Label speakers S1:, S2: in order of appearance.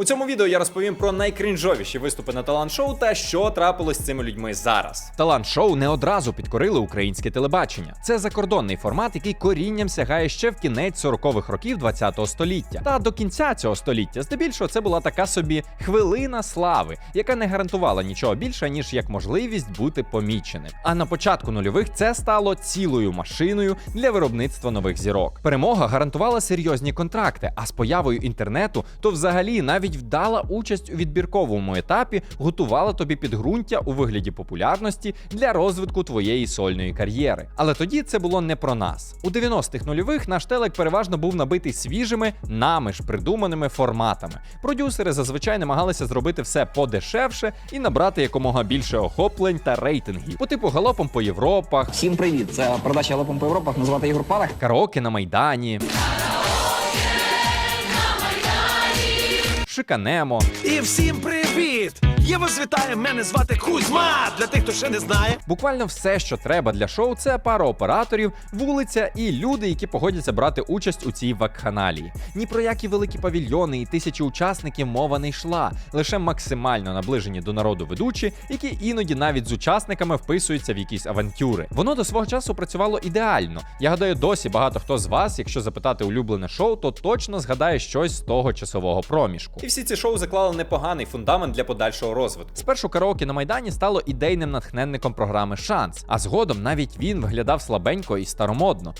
S1: У цьому відео я розповім про найкрінжовіші виступи на талант-шоу та що трапилось з цими людьми зараз. Талант-шоу не одразу підкорили українське телебачення. Це закордонний формат, який корінням сягає ще в кінець 40-х років 20-го століття. Та до кінця цього століття, здебільшого, це була така собі хвилина слави, яка не гарантувала нічого більше, ніж як можливість бути поміченим. А на початку нульових це стало цілою машиною для виробництва нових зірок. Перемога гарантувала серйозні контракти, а з появою інтернету то взагалі навіть вдала участь у відбірковому етапі готувала тобі підґрунтя у вигляді популярності для розвитку твоєї сольної кар'єри. Але тоді це було не про нас. У 90-х нульових наш телек переважно був набитий свіжими, нами ж придуманими форматами. Продюсери зазвичай намагалися зробити все подешевше і набрати якомога більше охоплень та рейтингів, по типу галопом по Європах,
S2: Всім привіт! Це передача Лопом по Європах. Назвати Ігор Парах.
S1: караоке на майдані. Шиканемо,
S3: І всім привіт! Я вас вітаю, мене звати Кузьма. Для тих, хто ще не знає.
S1: Буквально все, що треба для шоу, це пара операторів, вулиця і люди, які погодяться брати участь у цій вакханалії. Ні про які великі павільйони і тисячі учасників мова не йшла, лише максимально наближені до народу ведучі, які іноді навіть з учасниками вписуються в якісь авантюри. Воно до свого часу працювало ідеально. Я гадаю, досі багато хто з вас, якщо запитати улюблене шоу, то точно згадає щось з того часового проміжку. І всі ці шоу заклали непоганий фундамент для подальшого розвитку. Спершу караоке на майдані стало ідейним натхненником програми Шанс, а згодом навіть він виглядав слабенько і старомодно.